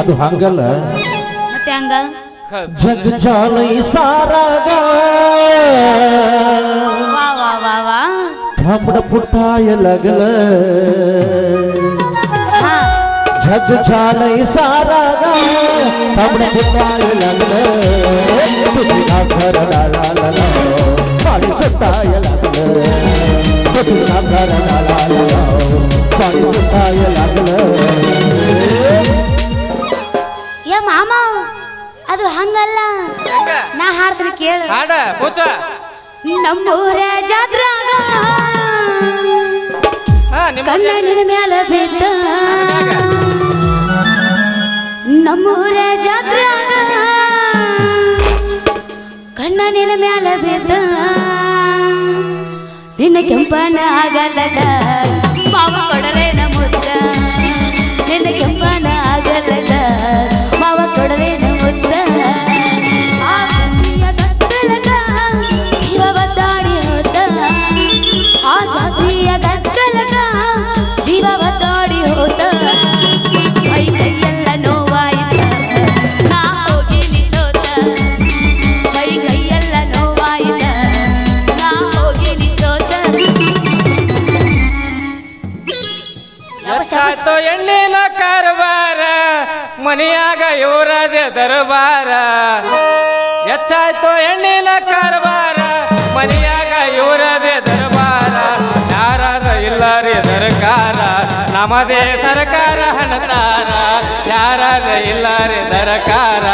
ಅದು ಹಂಗಲ್ಲ. ಮತ್ತೆ ಹಂಗ? ಜಗ್ ಜಾಲೈ ಸಾರಾಗ. ವಾ ವಾ ವಾ ವಾ. ಥಮಡ ಪುಟ್ಟಾಯ ಲಗಲ. ಜಗ್ ಜಾಲೈ ಸಾರಾಗ. ಥಮಡ ಪುಟ್ಟಾಯ ಲಗಲ. ತುದಿನ ಘರ ಲಾ ಲಾ ಲಾ ಲಾ, ಪಾಡಿ ಸತ್ತಾಯ ಲಗಲ ತುದಿನ ಘರ ಲಾ ಲಾ ಲಾ ಲಾ, ಪಾಡಿ ಸತ್ತಾಯ ಲಗಲ. ಅದು ಹಂಗಲ್ಲ. ನಾ ಹಾಡ್ತೀನಿ ಕೇಳು. ಹಾಡ ಕೂಚ ನಮ್ಮೂರ ಜಾತ್ರಾಗ. ನಿಮ್ಮ ಕಣ್ಣನಿನ ಮ್ಯಾಲ ಬಿದ್ದ. ನಮ್ಮೂರ ಜಾತ್ರಾಗ. ಕಣ್ಣನಿನ ಮ್ಯಾಲ ಬಿದ್ದ. ನಿನ್ನ ಕೆಂಪನ ಆಗಲ್ಲದ ಮಾವ ಕೊಡಲೇ ಇಲ್ಲ ರೀ ದರಕಾರ, ನಮ್ಮದೇ ಸರ್ಕಾರ ಹಣತಾರ ಯಾರಾದ ಇಲ್ಲ ರೀ ದರಕಾರ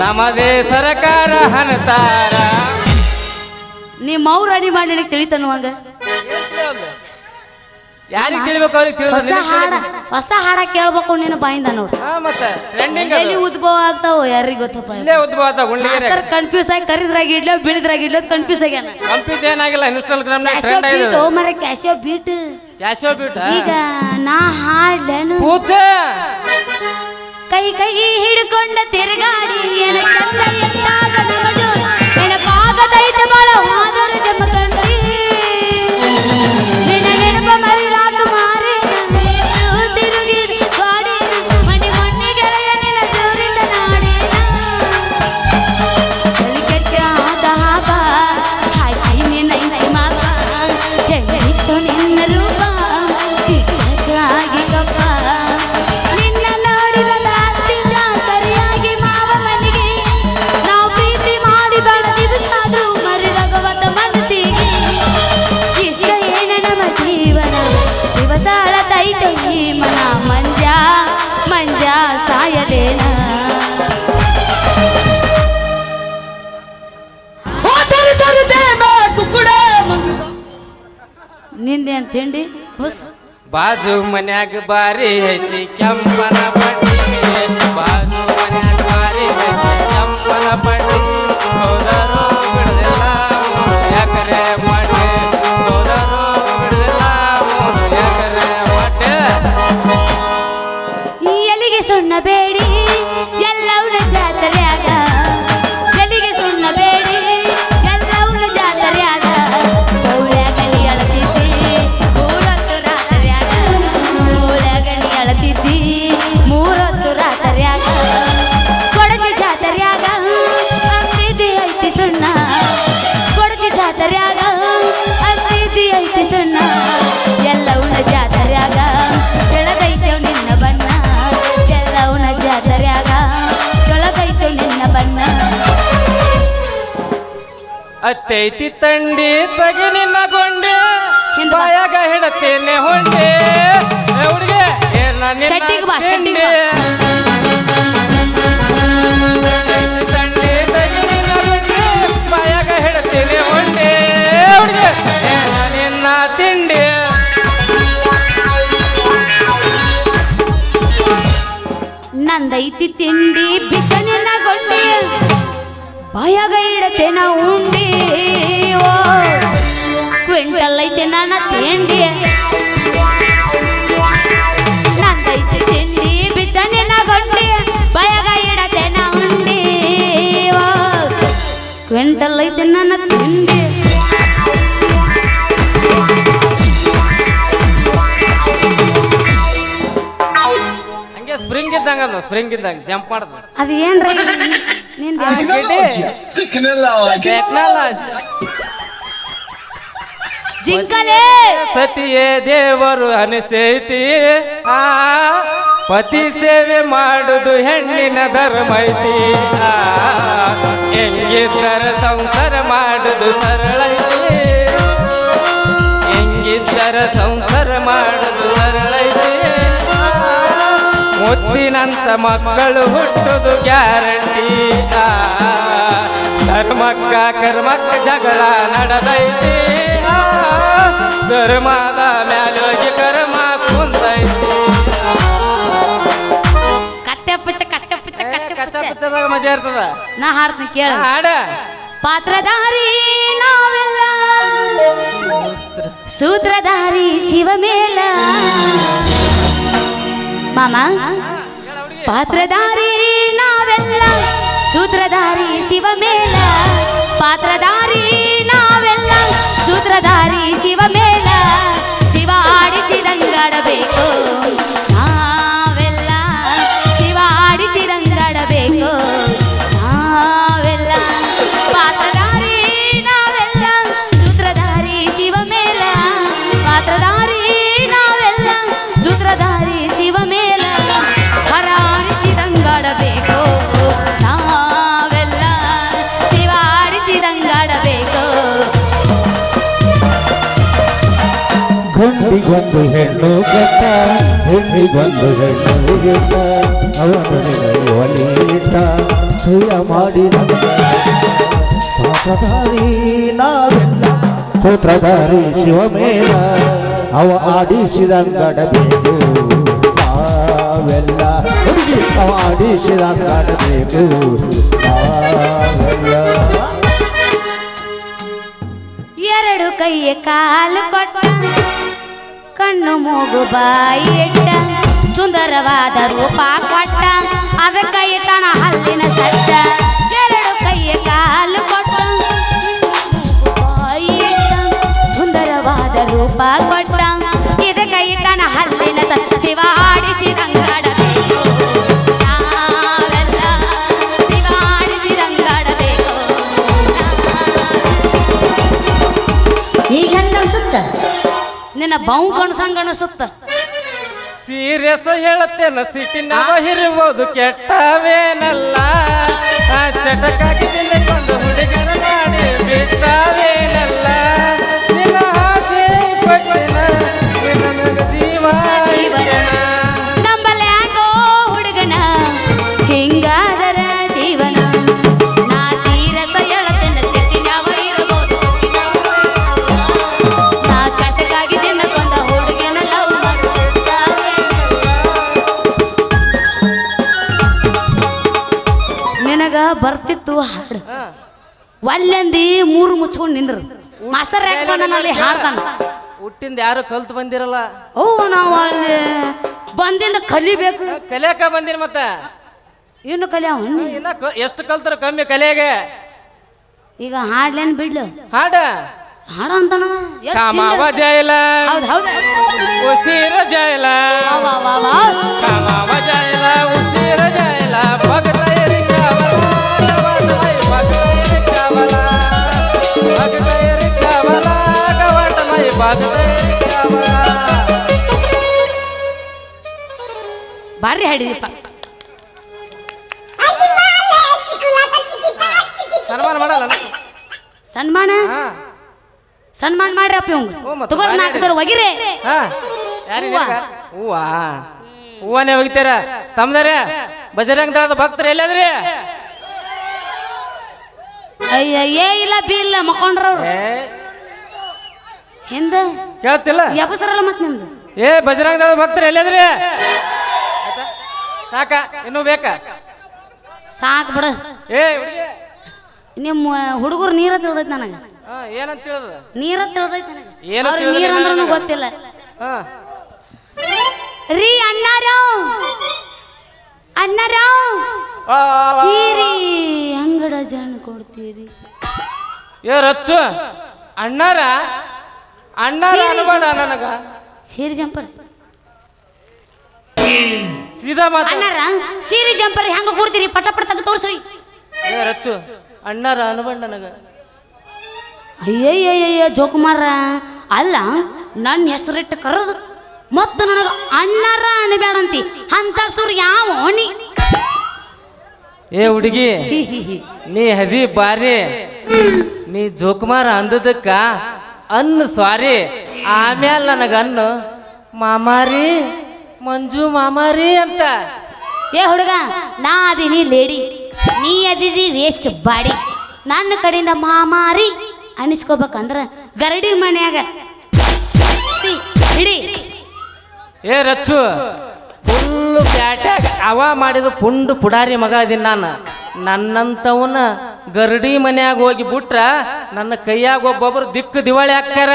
ನಮದೇ ಸರ್ಕಾರ ಹಣತಾರ ನಿಮ್ಮ ಅಡಿ ಮಾಡಿ ನನಗೆ ಯಾರಿಗೆ ತಿಳಿಬೇಕು ಅವ್ರಿಗೆ ಹೊಸ ತಿಳಿದ ಹಾಡ ಹೊಸ ಹಾಡ ಕೇಳ್ಬೇಕು ನಿನ್ನ ಬಾಯಿಂದ ನೋಡು. ಹಾ ಮತ್ತೆ ಟ್ರೆಂಡಿಂಗ್ ಎಲ್ಲಿ ಉದ್ಭವ ಆಗ್ತಾವ ಯಾರಿಗ ಗೊತ್ತಪ್ಪ ಇಲ್ಲೇ ಉದ್ಭವ ಆತ ಗುಂಡಿಗೆ ಮಾಸ್ತರ್ ಕನ್ಫ್ಯೂಸ್ ಆಗಿ ಕರಿದ್ರಾಗ ಇಡ್ಲೋ ಬೀಳಿದ್ರಾಗ ಇಡ್ಲೋ ಕನ್ಫ್ಯೂಸ್ ಆಗ್ಯಾನ. ಕಂಪ್ಯೂಸ್ ಏನಾಗಿಲ್ಲ ಇನ್ಸ್ಟಾಗ್ರಾಮ್ ಕ್ಯಾಶೋ ಟ್ರೆಂಡ್ ಬೀಟ್ ಆಗಿದೆ ಮರ ಕ್ಯಾಶೋ ಬೀಟ್ ಕ್ಯಾಶೋ ಬೀಟ್ ಈಗ ನಾ ಹಾಡ್ಲೇನು? ಪೂಚ ಕೈ ಕೈ ಹಿಡ್ಕೊಂಡ ತಿರುಗಾಡಿ ಏನ ಚಂದ ಎಂದಾಗ ನಮ್ಮ ನಿಂದೇನ್ ತಿಂಡಿ ಹುಸ್. ಬಾಜು ಮನ್ಯಾಗ ಬಾರಿ ಐತಿ ಕೆಂಪನ ಪಟ್ಟಿ ಅತ್ತೈತಿ ತಂಡಿ ತಗಿ ನಿನ್ನ ಗೊಂಡೆ. ಬಾಯಾಗ ಹಿಡತೇನೆ ಹೊಂಡೆ ಹುಡುಗೆ ಹುಡ್ಗಿ, ಏ ನಾ ನಿನ್ನ ಶೆಟ್ಟಿಗ್ ಬಾ, ಶೆಟ್ಟಿಗ್ ತಿಂಡಿ. ಬಾ. ಅತ್ತೈತಿ ತಂಡಿ ತಗಿ ನಿನ್ನ ಗೊಂಡೆ ಬಾಯಾಗ ಹಿಡತೇನೆ ಹೊಂಡೆ ಹುಡುಗಿ ಏ ನಿನ್ನ ತಿಂಡಿ ನಂದೈತಿ ತಿಂಡಿ ಸ್ಪ್ರಿಂಗ್ ಇದ್ದಂಗ ಜಂಪ್ ಮಾಡ್ದು ಅದು ಏನ್ರಿ? ನಿಂದ ಟೆಕ್ನಾಲಜಿ ಜಿಂಕಲೇ! ಸತಿಯೇ ದೇವರು ಅನಿಸೈತಿ. ಆ ಪತಿ ಸೇವೆ ಮಾಡುದು ಹೆಣ್ಣಿನ ಧರ್ಮ ಐತಿ. ಆ, ಹೆಂಗಿದ್ದರ ಸಂಸಾರ ಮಾಡುದು ಸರಳ ಐತಿ. ಹೆಂಗಿದ್ದರ ಸಂಸಾರ ಮಾಡುದು ಸರಳ ಮುತ್ತಿನಂತ ಮಕ್ಕಳು ಹುಟ್ಟುದು ಗ್ಯಾರಂಟಿ. ಧರ್ಮಕ್ಕ ಕರ್ಮಕ್ಕ ಜಗಳ ನಡೆದೈತಿ. ಧರ್ಮದ ಮ್ಯಾಲೋಗಿ ಕರ್ಮ ಕುಂದೈತಿ. ಕಚ್ಚಪುಚ್ಚ ಕಚ್ಚಪುಚ್ಚ ಕಚ್ಚ ಕಚ್ಚಪುಚ್ಚ ಪಚ್ಚದಾಗ ಮಜಾ ಇರ್ತದ? ನಾ ಹಾಡ್ತೀನಿ ಕೇಳ. ಹಾಡ. ಪಾತ್ರಧಾರಿ ನಾವೆಲ್ಲ. ಸೂತ್ರಧಾರಿ ಶಿವಮೇಲ ಪಾತ್ರಧಾರಿ ನಾವೆಲ್ಲ ಸೂತ್ರಧಾರಿ ಶಿವಮೇಲ. ಪಾತ್ರಧಾರಿ ನಾವೆಲ್ಲ ಸೂತ್ರಧಾರಿ ಶಿವಮೇಲ. ಶಿವ ಆಡಿಸಿದಂಗಾಡಬೇಕು ಗಂಡಿಗೊಂದು ಹೆಣ್ಣು ಗಟ್ಟ ಹೆಣ್ಣಿಗೊಂದು ಹೆಣ್ಣು ಗೆಟ್ಟ ಅವನು ಒಲಿಯಿಟ್ಟ ಸುಯ ಮಾಡಿದ ಪಾತ್ರಧಾರಿ ನಾವೆಲ್ಲ ಸೂತ್ರಧಾರಿ ಶಿವಮೇಲ ಅವ ಆಡಿಸಿದಂಗಡಬೇಕು ನಾವೆಲ್ಲ ಹುಡುಗಿ ಅವ ಆಡಿಸಿದಂಗಡಬೇಕು ನಾವೆಲ್ಲ ಎರಡು ಕೈಯ ಕಾಲು ಕೊಟ್ಟ ಕಣ್ಣು ಮೂಗು ಬಾಯಿ ಇಟ್ಟ ಸುಂದರವಾದ ರೂಪ ಕೊಟ್ಟ, ಅದಕ್ಕ ಇಟ್ಟಣ ಹಲ್ಲಿನ ಸಟ್ಟ, ಎರಡು ಕೈಯ ಕಾಲು ಕೊಟ್ಟ ಬಾಯಿ ಇಟ್ಟ ಸುಂದರವಾದ ರೂಪ ಕೊಟ್ಟ, ಇದಕ್ಕ ಇಟ್ಟಣ ಹಲ್ಲಿನ ಸಟ್ಟ ಶಿವ ಆಡಿಸಿ ನಾವೆಲ್ಲ ಶಿವ ಈಗ ಅನ್ಸುತ್ತ? ನಿನ್ನ ಬಾವು ಕಣ್ಸಂಗ ಅನಿಸುತ್ತ ಸೀರಿಯಸ್ ಹೇಳತ್ತೇನ ಸಿಟ್ಟಿನಾಗ ಇರ್ಬೋದು ಕೆಟ್ಟವೇನಲ್ಲ. ಆ ಚಟಕಾಗಿ ತಿಂದುಕೊಂಡು ಹುಡುಗನ ಮಾಡಿ ಬಿಟ್ಟವೇನಲ್ಲ. ನಿನ್ನ ಆಸೆ ಪಟ್ಟಿನ ಜೀವ ಬರ್ತಿತ್ತು ಹಾಡು. ಒಳ್ಳೆಂದಿ ಒಲ್ಲೆಂದಿ ಮೂರು ಮುಚ್ಕೊಂಡು ನಿಂದ್ರು. ಮಾಸ್ತರ್ ಯಾಕೆ ಬಂದನಲ್ಲಿ ಹಾಡ್ತಾನ. ಹುಟ್ಟಿಂದ ಯಾರು ಕಲ್ತು ಬಂದಿರಲ್ಲ? ಓ ನಾವು ಅಲ್ಲಿ ಬಂದಿಂದ ಕಲಿಬೇಕು. ಕಲಿಯಾಕ ಬಂದಿನ ಮತ್ತ? ಇನ್ನು ಕಲಿಯಾವ ಇನ್ನ ಕ- ಎಷ್ಟು ಕಲ್ತಾರ ಕಮ್ಮಿ ಕಲಿಯಾಗೆ? ಈಗ ಹಾಡ್ಲೇನ್ ಬಿಡ್ಲು? ಹಾಡ? ಹಾಡ ಅಂತನವ. ಕಾಮವ ಜೈಲ ಹೌದ್ ಹೌದು. ಉಸಿರ ಜೈಲ ವಾ ವಾ ವಾ ವಾ. ಕಾಮವ ಜೈಲ ಉಸಿರ ಗವಾಟಮೈ ಭಗತೈರಿ ಚಾವಲ ಬಾರಿ ಹಾಡಿದೀಪ ಸನ್ಮಾನ? ಮಾಡಲ್ಲ ಸನ್ಮಾನ ಸನ್ಮಾನ ಮಾಡ್ರಪ್ಪ ಇವಂಗ. ಬಾರಿ ನಾಲ್ಕು ಜನ ಒಗಿರೆ. ಹೂವ. ಹೂವಾ? ಹೂವನೇ ಹೋಗ್ತಾರ ತಮ್ದಾರ? ಬಜರಂಗ ದಳದ ಭಕ್ತರು ಎಲ್ಲಾದ್ರಿ? ಅಯ್ಯ ಏ ಇಲ್ಲ ಬಿ ಇಲ್ಲ ಮಕ್ಕೊಂಡ್ರವ್ರು. ಹಿಂದ? ಕೇಳ್ತಿಲ್ಲ? ಎಬಸರಲ್ಲ ಮತ್ತೆ ನಿಮ್ದು? ಏ ಬಜರಂಗ ದಳದ ಭಕ್ತರು ಎಲ್ಲಿದ್ರಿ? ಸಾಕ ಇನ್ನೂ ಬೇಕಾ? ಸಾಕ್ ಬಿಡ. ಏ ಹುಡುಗಿ. ನಿಮ್ಮ ಹುಡುಗರು ನೀರ ತಿಳಿದೈತಿ ನನಗ. ಹಾ ಏನಂತ ತಿಳಿದ? ನೀರ ತಿಳಿದೈತಿ ಏನ ನೀರ್ ಅಂದ್ರೂ ಗೊತ್ತಿಲ್ಲ. ಹಾ. ರೀ ಅಣ್ಣಾರಾವ್ ಅಣ್ಣಾರಾವ್ ಆ, ಸೀರಿ ಅಂಗಡ ಜನ ಕೊಡ್ತೀರಿ. ಏ ರಚ್ಚು. ಅಣ್ಣಾರ? ಅಣ್ಣಾರ ಸೀರೆ ಅನ್ಬೇಡ ನನಗ. ಸೀರೆ ಜಂಪರ್. ಸೀದಾ ಮಾತು. ಅಣ್ಣಾರ ಸೀರೆ ಜಂಪರ್ ಹೆಂಗ ಕೊಡ್ತೀರಿ? ಪಟ ಪಟ ತಗ ತೋರ್ಸ್ರಿ. ಏ ರಚ್ಚು ಅಣ್ಣಾರ ಅನ್ಬಂಡ್ ನನಗ. ಅಯ್ಯಯ್ಯಯ್ಯ ಜೋಕುಮಾರ. ಅಲ್ಲ ನನ್ನ ಹೆಸರಿಟ್ಟು ಕರೆದು ಮತ್ತು ನನಗ ಅಣ್ಣಾರ ಅಣಬೇಡಂತಿ ಅಂತ ಸುರ್ ಯಾವ ನೀ ಏ ಹುಡುಗಿ ನೀ ಹದಿ ಬಾರಿ ನೀ ಜೋಕುಮಾರ ಅಂದದಕ್ಕ ಅನ್ನು ಸ್ವಾರಿ. ಆಮ್ಯಾಲ ನನಗೆ ಅನ್ನು ಮಾಮಾರಿ ಮಂಜು ಮಾಮಾರಿ ಅಂತ. ಏ ಹುಡುಗ ನಾ ಅದೀನಿ ಲೇಡಿ. ನೀ ಅದಿದಿ ವೇಸ್ಟ್ ಬಾಡಿ. ನನ್ನ ಕಡೆಯಿಂದ ಮಾಮಾರಿ ಅನಿಸ್ಕೋಬೇಕಂದ್ರ ಗರಡಿ ಮನ್ಯಾಗ. ಇಡಿ ಏ ರಚ್ಚು ಫುಲ್ಲು ಪ್ಯಾಟ್ಯಾಗ ಅವ ಮಾಡಿದ ಪುಂಡು ಪುಡಾರಿ ಮಗ ಅದೀನಿ ನಾನು. ನನ್ನಂತವನ ಗರಡಿ ಮನ್ಯಾಗ ಹೋಗಿ ಬಿಟ್ರ ನನ್ನ ಕೈಯಾಗ ಒಬ್ಬೊಬ್ರು ದಿಕ್ಕು ದಿವಾಳಿ ಹಾಕ್ತಾರ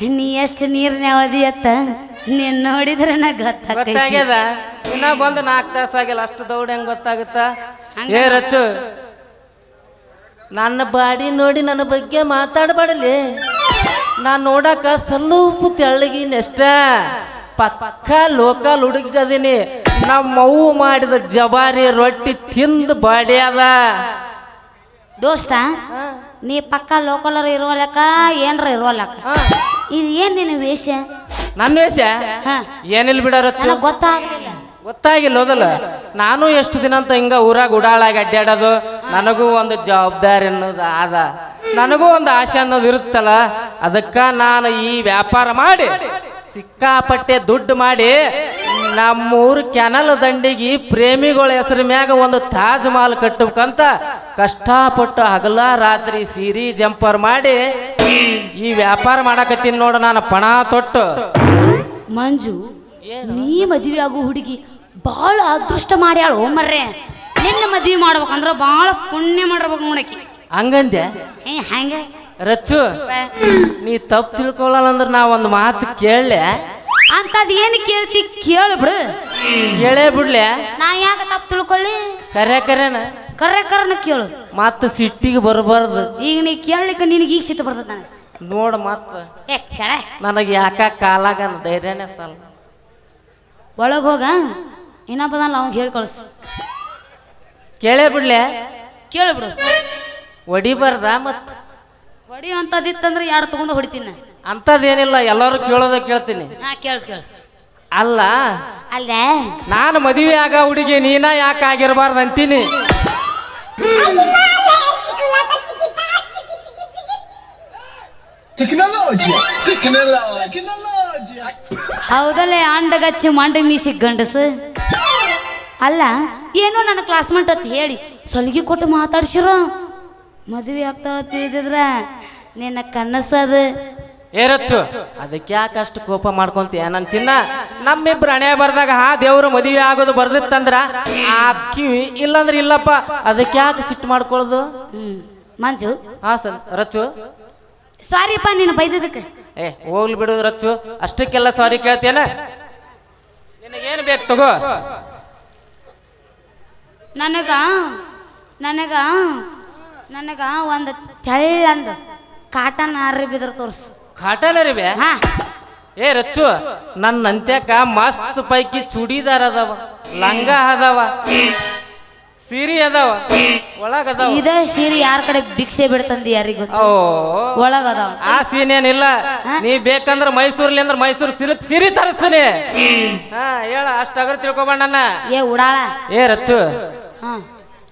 ನೀ ಎಷ್ಟು ನೀರ್ನ್ಯಾವ ಅತ್ತ? ನೀನ್ ನೋಡಿದ್ರೆ ನಾ ಗೊತ್ತಾಗ್ಯದ? ಇನ್ನ ಬಂದು ನಾಲ್ಕು ತಾಸು ಆಗಿಲ್ಲ ಅಷ್ಟು ದೌಡ್ ಹೆಂಗ್ ಗೊತ್ತಾಗುತ್ತ? ಏ ರಚ್ಚು ನನ್ನ ಬಾಡಿ ನೋಡಿ ನನ್ನ ಬಗ್ಗೆ ಮಾತಾಡಬಾಡಲಿ. ನಾನು ನೋಡಾಕ ಸ್ವಲ್ಪ ತೆಳ್ಳಗಿನಷ್ಟ ಪಕ್ಕ ಲೋಕಲ್ ಹುಡುಗದೀನಿ. ನಮ್ಮ ಅವ್ವ ಮಾಡಿದ ಜವಾರಿ ರೊಟ್ಟಿ ತಿಂದು ಬಾಡ್ಯದ ದೋಸ್ತ ನೀ ಪಕ್ಕ ಲೋಕಲರ್ ಇರೋಲಕ್ಕ ಏನ್ರ ಇರೋಲಕ್ಕ. ಇದು ಏನ್ ನಿನ್ನ ವೇಷ? ನನ್ನ ವೇಷ? ಹಾ. ಏನಿಲ್ಲ ಬಿಡ ರಚ್ಚು. ನನಗ್ ಗೊತ್ತಾಗ್ಲಿಲ್ಲ. ಗೊತ್ತಾಗಿಲ್ಲ ಹೋದಲ್ಲ ನಾನು ಎಷ್ಟು ದಿನ ಅಂತ ಹಿಂಗ ಊರಾಗ ಉಡಾಳಾಗಿ ಅಡ್ಡಾಡೋದು ನನಗೂ ಒಂದು ಜವಾಬ್ದಾರಿ ಅನ್ನೋದು ಆದ. ನನಗೂ ಒಂದು ಆಸೆ ಅನ್ನೋದು ಇರುತ್ತಲ್ಲ? ಅದಕ್ಕ ನಾನು ಈ ವ್ಯಾಪಾರ ಮಾಡಿ ಸಿಕ್ಕಾಪಟ್ಟೆ ದುಡ್ಡು ಮಾಡಿ ನಮ್ಮೂರು ಕೆನಲ್ ದಂಡಿಗೆ ಪ್ರೇಮಿಗಳ ಹೆಸರು ಮ್ಯಾಗ ಒಂದು ತಾಜ್ ಮಹಲ್ ಕಟ್ಟಬೇಕಂತ ಕಷ್ಟಪಟ್ಟು ಹಗಲ ರಾತ್ರಿ ಸೀರಿ ಜಂಪರ್ ಮಾಡಿ ಈ ವ್ಯಾಪಾರ ಮಾಡಕತ್ತೀನಿ ನೋಡು ನಾನು ಪಣ ತೊಟ್ಟು. ಮಂಜು ನೀ ಮದುವೆ ಆಗು ಹುಡುಗಿ ಬಾಳ ಅದೃಷ್ಟ ಮಾಡ್ಯಾಳು ಮರ್ರೆ. ನಿನ್ನ ಮದುವೆ ಮಾಡ್ಬೇಕಂದ್ರ ಬಾಳ ಪುಣ್ಯ ಮಾಡಿರ್ಬೇಕು ನೋಡಕಿ. ಹಂಗಂದೆ ಹಂಗೆ ಹಂಗ. ರಚ್ಚು ನೀ ತಪ್ಪು ತಿಳ್ಕೊಳ್ಳಲ್ಲ ಅಂದ್ರೆ ನಾ ಒಂದು ಮಾತು ಕೇಳಲೆ. ಅಂತದ್ ಏನ್ ಕೇಳ್ತಿ ಕೇಳ ಬಿಡು. ಕೇಳೇ ಬಿಡ್ಲೆ. ನಾ ಯಾಕೆ ತಪ್ಪು ತಿಳ್ಕೊಳ್ಳಿ? ಕರೆ ಕರೆನ. ಕರೆ ಕರೆನ ಕೇಳು. ಮತ್ತ ಸಿಟ್ಟಿಗೆ ಬರಬಾರ್ದು. ಈಗ ನೀ ಕೇಳಲಿಕ್ಕೆ ನಿನಗೆ ಈಗ ಸಿಟ್ಟು ಬರ್ತದ ನನಗೆ. ನೋಡ ಮತ್ತ. ಏ ಕೆಳ ನನಗೆ ಯಾಕ ಕಾಲಾಗ ಧೈರ್ಯನೇ ಸಲ್ಲ ಒಳಗೆ ಹೋಗ. ಇನ್ನೊಬ್ಬದಲ್ಲ ಅವ್ನಿಗೆ ಹೇಳಿ ಕಳಿಸು ಕೇಳೇ ಬಿಡ್ಲೆ. ಕೇಳು ಬಿಡು. ಒಡಿಬಾರ್ದ ಮತ್ ಹೊಡಿ ಅಂತದಿತ್ತಂದ್ರೆ ಎರಡು ತಗೊಂಡು ಹೊಡಿತೀನಿ? ಅಂತದೇನಿಲ್ಲ ಅಂಥದ್ದೇನಿಲ್ಲ ಎಲ್ಲರೂ ಕೇಳೋದ ಕೇಳ್ತೀನಿ. ಹಾ ಕೇಳು ಕೇಳು. ಅಲ್ಲ ಅಲ್ಲೇ. ನಾನು ಮದುವೆ ಆಗ ಹುಡುಗಿ ನೀನ ಯಾಕೆ ಆಗಿರಬಾರ್ದು ಅಂತೀನಿ! ಹೌದಲ್ಲೇ ಅಂಡಗಚ್ಚಿ ಮಂಡ ಮೀಸಿ ಗಂಡಸು? ಅಲ್ಲ ಏನೋ ನನ್ನ ಕ್ಲಾಸ್ಮೇಟ್ ಅಂತ ಹೇಳಿ ಸೊಲಿಗೆ ಕೊಟ್ಟು ಮಾತಾಡ್ಸಿರೋ? ಮದುವೆ ಆಗ್ತಾ ತಿಳಿದಿದ್ರ ನಿನ್ನ ಕನಸದ. ಏರಚ್ಚು. ಅದಕ್ಕೆ ಯಾಕೆ ಅಷ್ಟು ಕೋಪ ಮಾಡ್ಕೊಂತೀಯ ನನ್ನ ಚಿನ್ನ? ನಮ್ಮಿಬ್ರು ಹಣೆ ಬರ್ದಾಗ ಹಾ ದೇವ್ರು ಮದುವೆ ಆಗೋದು ಬರ್ದಿತ್ತಂದ್ರ ಆ ಕಿವಿ ಇಲ್ಲಂದ್ರೆ ಇಲ್ಲಪ್ಪ. ಅದಕ್ಕೆ ಯಾಕೆ ಸಿಟ್ಟು ಮಾಡ್ಕೊಳ್ಳೋದು ಹ್ಮ್. ಮಂಜು. ಹಾ ಸರ್ ರಚ್ಚು. ಸಾರಿಪ್ಪ ನೀನು ಬೈದದಕ್ಕೆ ಏ ಹೋಗ್ಲಿ ಬಿಡು ರಚ್ಚು. ಅಷ್ಟಕ್ಕೆಲ್ಲ ಸಾರಿ ಕೇಳ್ತೇನ. ನಿನಗೇನು ಬೇಕು ತಗೋ. ನನಗ ನನಗ ನನಗ ಒಂದು ತೆಳ್ಳಂದು. ಕಾಟನ್ ಆರ್ರಿ ಬಿದ್ರ ತೋರ್ಸು. ಕಾಟನ್ ಅರಿಬೆ ಹಾ. ಏ ರಚ್ಚು ನನ್ನ ಅಂತ್ಯಕ್ಕ ಮಸ್ತ್ ಪೈಕಿ ಚೂಡಿದಾರ್ ಅದಾವ ಲಂಗ ಅದಾವ ಸೀರೆ ಅದಾವ ಒಳಗ ಅದಾವ. ಇದೇ ಸೀರೆ ಯಾರ ಕಡೆ ಭಿಕ್ಷೆ ಬಿಡ್ತಂದಿ ಯಾರಿಗ ಓ. ಒಳಗ ಅದಾವ. ಆ ಸೀನ್ ಏನಿಲ್ಲ ನೀ ಬೇಕಂದ್ರ ಮೈಸೂರ್ಲಿ ಅಂದ್ರ ಮೈಸೂರು ಸಿಲ್ಕ್ ಸಿರಿ ತರಿಸ್ತೀನಿ. ಹಾ ಹೇಳ ಅಷ್ಟಾಗ್ರ ತಿಳ್ಕೊಬಣ್ಣ ಏ ಉಡಾಳ. ಏ ರಚ್ಚು ಹಾ.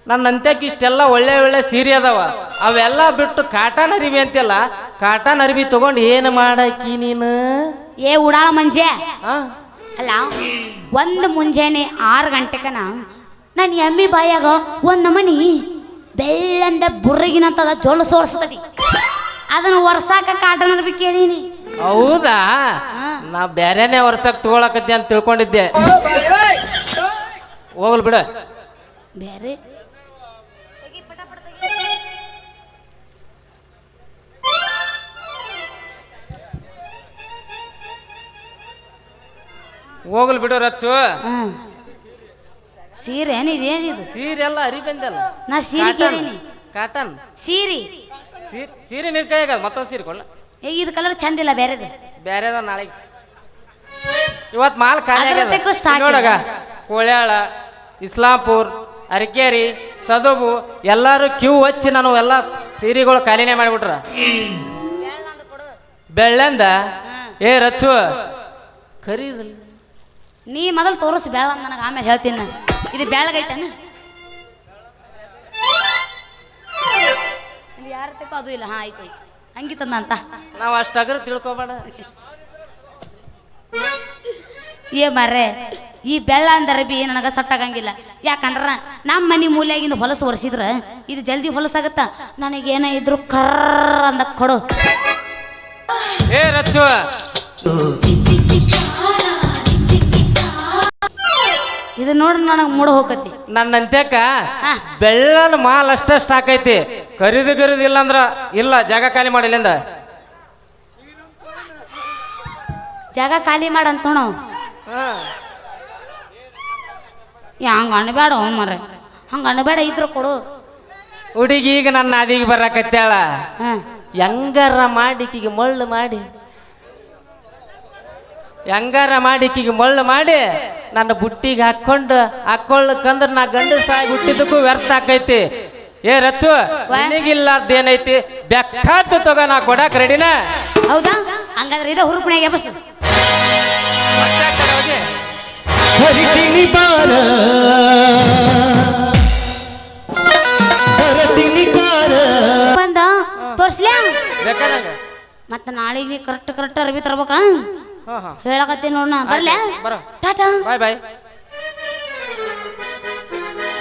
ನನ್ನ ಅಂತ್ಯಕ್ಕೆ ಇಷ್ಟೆಲ್ಲ ಒಳ್ಳೆ ಒಳ್ಳೆ ಸೀರೆ ಅದಾವ. ಅವೆಲ್ಲ ಬಿಟ್ಟು ಕಾಟನ್ ಅರಿವಿ ಅಂತಿಲ್ಲ ಕಾಟನ್ ಅರಿವಿ ತಗೊಂಡು ಏನು ಮಾಡಾಕಿ ನೀನು? ಏ ಉಡಾಳ ಮಂಜೆ? ಅಲ್ಲ ಒಂದು ಮುಂಜಾನೆ ಆರು ಗಂಟೆಕನ ನನ್ನ ಎಮ್ಮಿ ಬಾಯಾಗ ಒಂದು ನಮನಿ ಬೆಳ್ಳಂದ ಬುರ್ರಗಿನಂತದ ಜೋಲು ಸೋರಿಸ್ತದಿ. ಅದನ್ನ ಒರ್ಸಾಕ ಕಾಟನ್ ಅರ್ಬಿ ಕೇಳೀನಿ. ಹೌದಾ? ನಾ ಬೇರೆನೆ ವರ್ಷಕ್ಕೆ ತಗೊಳಕತ್ತಿ ಅಂತ ತಿಳ್ಕೊಂಡಿದ್ದೆ. ಹೋಗ್ಲಿ ಬಿಡ. ಬೇರೆ ಹೋಗ್ಲಿ ಬಿಡು ರಚ್ಚು. ಸೀರೆ ಏನಿದೇನಿದು ಸೀರೆ ಎಲ್ಲ ಅರಿ ಬಂದಲ್ಲ ನಾ ಸೀರೆ ಕೇಳೀನಿ. ಕಾಟನ್ ಸೀರೆ. ಸೀರೆ ಸೀರೆ ನಿನ್ ಕೈಯಾಗ ಮತ್ತೊಂದು ಸೀರೆ ಕೊಡ್ಲ? ಏ ಇದು ಕಲರ್ ಚಂದಿಲ್ಲ ಬೇರೆದು. ಬೇರೆದ ನಾಳೆಗೆ? ಇವತ್ತು ಮಾಲ್ ಖಾಲಿ ಅದ್ರದ್ದಕ್ಕೂ ಆಗ್ಯದ. stock ನೋಡಗ ಇಲ್ಲ. ಕೋಳ್ಯಾಳ ಇಸ್ಲಾಂಪುರ್ ಅರಕೇರಿ ಸದುಬು ಎಲ್ಲರೂ ಕ್ಯೂ ಹಚ್ಚಿ ನಾನು ಎಲ್ಲ ಸೀರೆಗಳು ಖಾಲಿನೇ ಮಾಡಿಬಿಟ್ರ. ಬೆಳ್ಳಂದ? ಏ ರಚ್ಚು. ಕರೀದಿಲ್ಲ ನೀ ಮೊದಲು ತೋರಿಸಿ ಬೇಳ ನನಗೆ ಆಮೇಲೆ ಹೇಳ್ತೀನಿ ನಾನು. ಇದು ಬೆಳಗೈತನ ಇದು ಯಾರ ತಕ್ಕೋ ಅದು ಇಲ್ಲ. ಹಾಂ ಐತೆ ಐತೆ ಹಂಗಿತ್ತದ ಅಂತ. ನಾವು ಅಷ್ಟಾಗ್ರೂ ತಿಳ್ಕೊಬೇಡ. ಏ ಮಾರ್ರೆ ಈ ಬೆಳ್ಳ ಅಂದರೆ ಬಿ ನನಗೆ ಸಟ್ಟಾಗಂಗಿಲ್ಲ ಯಾಕಂದ್ರ ನಮ್ಮ ಮನೆ ಮೂಲೆಯಾಗಿಂದ ಹೊಲಸು ಒರ್ಸಿದ್ರ ಇದು ಜಲ್ದಿ ಹೊಲಸಾಗತ್ತ. ನನಗೇನೇ ಇದ್ರು ಕರ್ರ ಅಂದ ಕೊಡು. ಏ ರಚ್ಚು ಇದು ನೋಡ್ರಿ ನನಗೆ ಮೂಡ ಹೋಗತಿ ನನ್ನ ಅಂತ್ಯಕ್ಕ. ಬೆಳ್ಳನ ಮಾಲ್ ಅಷ್ಟ ಸ್ಟಾಕ್ ಐತಿ ಕರಿದು ಕರಿದು ಇಲ್ಲ ಅಂದ್ರ ಇಲ್ಲ ಜಾಗ ಖಾಲಿ ಮಾಡಿಲ್ಲಿಂದ ಜಾಗ ಖಾಲಿ ಮಾಡಂತ ನೋಡು ಹಂಗ ಅನ್ಬೇಡ ಮರ ಹಂಗ ಅನ್ಬೇಡ ಇದ್ರು ಕೊಡು. ಹುಡುಗಿ ಈಗ ನನ್ನ ನಾದಿಗೆ ಬರಕತ್ತಾಳ ಹೆಂಗಾರ ಮಾಡಿ ಈಕಿಗೆ ಮಳ್ಳು ಮಾಡಿ ಹೆಂಗಾರ ಮಾಡಿ ಈಕಿಗೆ ಮೊಳ್ಳು ಮಾಡಿ ನನ್ನ ಬುಟ್ಟಿಗೆ ಹಾಕೊಂಡು ಹಾಕೊಳ್ಳಕಂದ್ರ ನಾ ಗಂಡು ಸಾಯಿ ಹುಟ್ಟಿದಕ್ಕೂ ವ್ಯರ್ಥ ಆಕೈತಿ. ಏ ರಚ್ಚು ನಿನಗಿಲ್ಲಾರ್ದೇನೈತಿ? ಬೆಕ್ಕಾತು ತಗೋ ನಾ ಕೊಡಕ್ ರೆಡಿನ? ಹೌದಾ? ಹಂಗಾದ್ರೆ ಇದು ಹುರುಪಣೆಗೆ ಬಸ್ ಹರಿತಿನಿ ಬಾರ ಹರತಿನಿ ಕಾರ ಬಂದ ತೋರ್ಸ್ಲ್ಯಾ? ಬೇಕಾದಂಗ. ಮತ್ತ ನಾಳೆಗೆ ಕರೆಕ್ಟ್ ಕರೆಕ್ಟ್ ಅರ್ಬಿ ತರ್ಬೇಕಾ? ಹೇಳಕತ್ತೀನಿ ನೋಡೋಣ ಬರ್ಲ್ಯಾ ಟಾಟಾ. ಬಾಯ್ ಬಾಯ್.